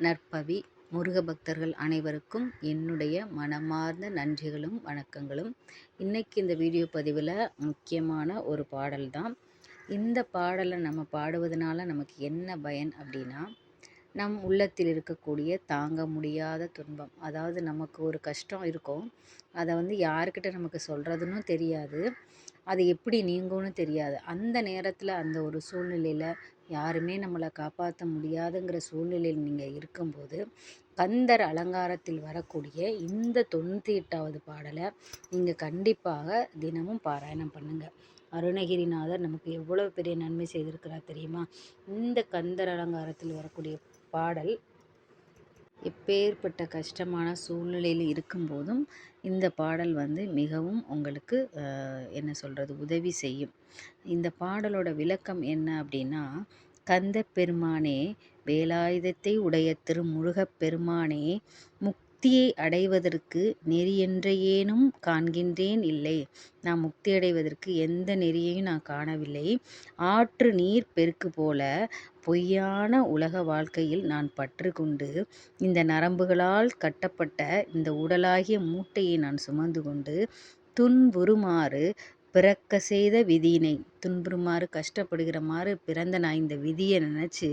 நற்பவி முருக பக்தர்கள் அனைவருக்கும் என்னுடைய மனமார்ந்த நன்றிகளும் வணக்கங்களும். இன்றைக்கி இந்த வீடியோ பதிவில் முக்கியமான ஒரு பாடல் தான். இந்த பாடலை நம்ம பாடுவதனால நமக்கு என்ன பயன் அப்படின்னா நம் உள்ளத்தில் இருக்கக்கூடிய தாங்க முடியாத துன்பம். அதாவது நமக்கு ஒரு கஷ்டம் இருக்கும். அதை வந்து யாருக்கிட்ட நமக்கு சொல்கிறதுன்னு தெரியாது. அது எப்படி நீங்கும்னு தெரியாது. அந்த நேரத்தில் அந்த ஒரு சூழ்நிலையில் யாருமே நம்மளை காப்பாற்ற முடியாதுங்கிற சூழ்நிலையில் நீங்கள் இருக்கும்போது கந்தர் அலங்காரத்தில் வரக்கூடிய இந்த தொண்ணூற்றி எட்டாவது பாடலை நீங்கள் கண்டிப்பாக தினமும் பாராயணம் பண்ணுங்கள் அருணகிரிநாதர் நமக்கு எவ்வளோ பெரிய நன்மை செய்திருக்கிறார் தெரியுமா? இந்த கந்தர் அலங்காரத்தில் வரக்கூடிய பாடல் எப்பேற்பட்ட கஷ்டமான சூழ்நிலையில் இருக்கும்போதும் இந்த பாடல் வந்து மிகவும் உங்களுக்கு என்ன சொல்கிறது உதவி செய்யும். இந்த பாடலோட விளக்கம் என்ன அப்படின்னா கந்த பெருமானே வேலாயுதத்தை உடைய திருமுருகப் பெருமானே முக் முக்தியை அடைவதற்கு நெறியென்றையேனும் காண்கின்றேன் இல்லை. நான் முக்தி அடைவதற்கு எந்த நெறியையும் நான் காணவில்லை. ஆற்று நீர் பெருக்கு போல பொய்யான உலக வாழ்க்கையில் நான் பற்று கொண்டு இந்த நரம்புகளால் கட்டப்பட்ட இந்த உடலாகிய மூட்டையை நான் சுமந்து கொண்டு துன்புறுமாறு பிறக்க செய்த விதியினை. துன்புறுமாறு கஷ்டப்படுகிறமாறு பிறந்த நான் இந்த விதியை நினச்சி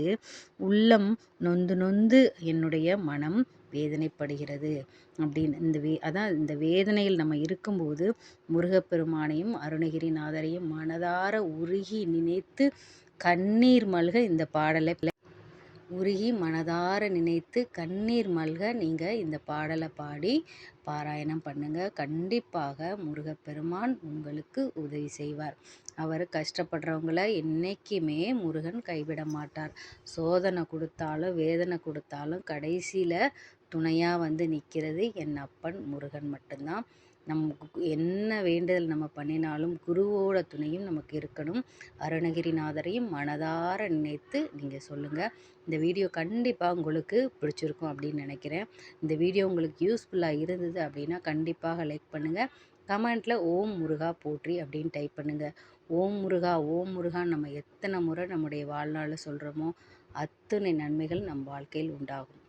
உள்ளம் நொந்து நொந்து என்னுடைய மனம் வேதனைப்படுகிறது. அப்படின்னு இந்த வே அதான் இந்த வேதனையில் நம்ம இருக்கும்போது முருகப்பெருமானையும் அருணகிரிநாதரையும் மனதார உருகி நினைத்து கண்ணீர் மல்க இந்த பாடலை உருகி மனதார நினைத்து கண்ணீர் மல்க நீங்கள் இந்த பாடலை பாடி பாராயணம் பண்ணுங்கள் கண்டிப்பாக முருகப்பெருமான் உங்களுக்கு உதவி செய்வார். அவர் கஷ்டப்படுறவங்கள என்றைக்குமே முருகன் கைவிட மாட்டார். சோதனை கொடுத்தாலும் வேதனை கொடுத்தாலும் கடைசியில் துணையாக வந்து நிற்கிறது என் அப்பன் முருகன் மட்டும்தான். நமக்கு என்ன வேண்டுதல் நம்ம பண்ணினாலும் குருவோட துணையும் நமக்கு இருக்கணும். அருணகிரிநாதரையும் மனதார நினைத்து நீங்கள் சொல்லுங்கள் இந்த வீடியோ கண்டிப்பாக உங்களுக்கு பிடிச்சிருக்கும் அப்படின்னு நினைக்கிறேன். இந்த வீடியோ உங்களுக்கு யூஸ்ஃபுல்லாக இருந்தது அப்படின்னா கண்டிப்பாக லைக் பண்ணுங்கள் கமெண்ட்டில் ஓம் முருகா போற்றி அப்படின்னு டைப் பண்ணுங்கள் ஓம் முருகா ஓம் முருகா நம்ம எத்தனை முறை நம்முடைய வாழ்நாளில் சொல்கிறோமோ அத்தனை நன்மைகள் நம் வாழ்க்கையில் உண்டாகும்.